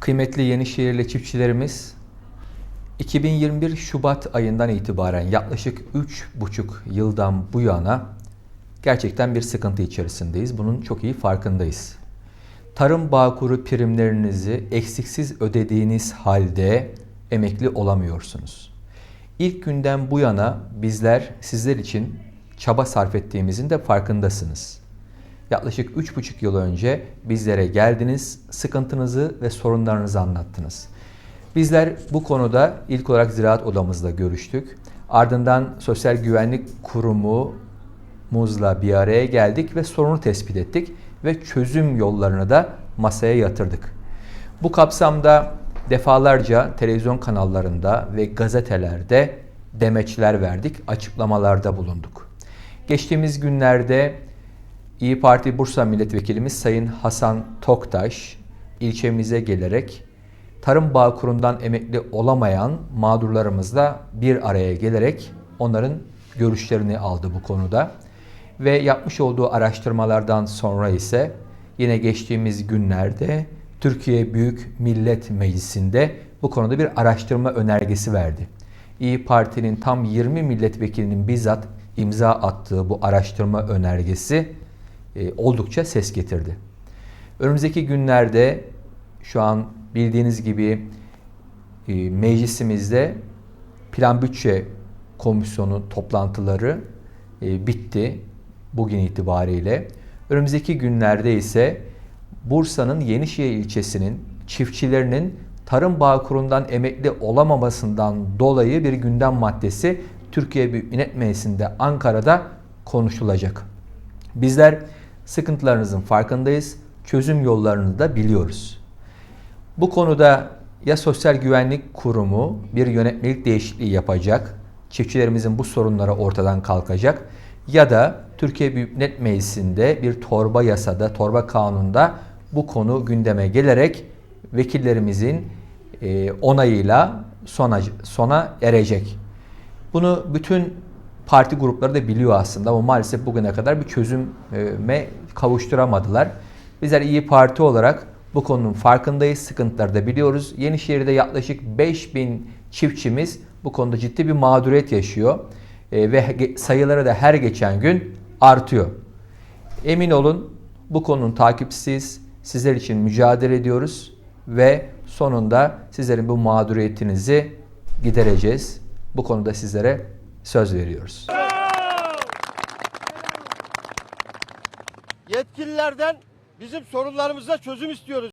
Kıymetli Yenişehirli çiftçilerimiz 2021 Şubat ayından itibaren yaklaşık 3,5 yıldan bu yana gerçekten bir sıkıntı içerisindeyiz. Bunun çok iyi farkındayız. Tarım Bağkuru primlerinizi eksiksiz ödediğiniz halde emekli olamıyorsunuz. İlk günden bu yana bizler sizler için çaba sarf ettiğimizin de farkındasınız. Yaklaşık 3,5 yıl önce bizlere geldiniz, sıkıntınızı ve sorunlarınızı anlattınız. Bizler bu konuda ilk olarak Ziraat Odamızla görüştük. Ardından Sosyal Güvenlik Kurumu Muz'la bir araya geldik ve sorunu tespit ettik ve çözüm yollarını da masaya yatırdık. Bu kapsamda defalarca televizyon kanallarında ve gazetelerde demeçler verdik, açıklamalarda bulunduk. Geçtiğimiz günlerde İyi Parti Bursa Milletvekilimiz Sayın Hasan Toktaş ilçemize gelerek Tarım Bağkur'undan emekli olamayan mağdurlarımızla bir araya gelerek onların görüşlerini aldı bu konuda. Ve yapmış olduğu araştırmalardan sonra ise yine geçtiğimiz günlerde Türkiye Büyük Millet Meclisi'nde bu konuda bir araştırma önergesi verdi. İyi Parti'nin tam 20 milletvekilinin bizzat imza attığı bu araştırma önergesi e, oldukça ses getirdi. Önümüzdeki günlerde şu an bildiğiniz gibi e, meclisimizde plan bütçe komisyonu toplantıları e, bitti bugün itibariyle. Önümüzdeki günlerde ise Bursa'nın Yenişehir ilçesinin çiftçilerinin Tarım Bağkur'undan emekli olamamasından dolayı bir gündem maddesi Türkiye Büyük Millet Meclisi'nde Ankara'da konuşulacak. Bizler sıkıntılarınızın farkındayız, çözüm yollarını da biliyoruz. Bu konuda ya Sosyal Güvenlik Kurumu bir yönetmelik değişikliği yapacak, çiftçilerimizin bu sorunları ortadan kalkacak ya da Türkiye Büyük Millet Meclisi'nde bir torba yasada, torba kanunda bu konu gündeme gelerek vekillerimizin e, onayıyla sona, sona erecek. Bunu bütün parti grupları da biliyor aslında ama maalesef bugüne kadar bir çözüme kavuşturamadılar. Bizler İyi Parti olarak bu konunun farkındayız, sıkıntıları da biliyoruz. Yenişehir'de yaklaşık 5000 çiftçimiz bu konuda ciddi bir mağduriyet yaşıyor E, ve sayıları da her geçen gün artıyor. Emin olun bu konunun takipçisiyiz. Sizler için mücadele ediyoruz ve sonunda sizlerin bu mağduriyetinizi gidereceğiz. Bu konuda sizlere söz veriyoruz. Yetkililerden bizim sorunlarımıza çözüm istiyoruz.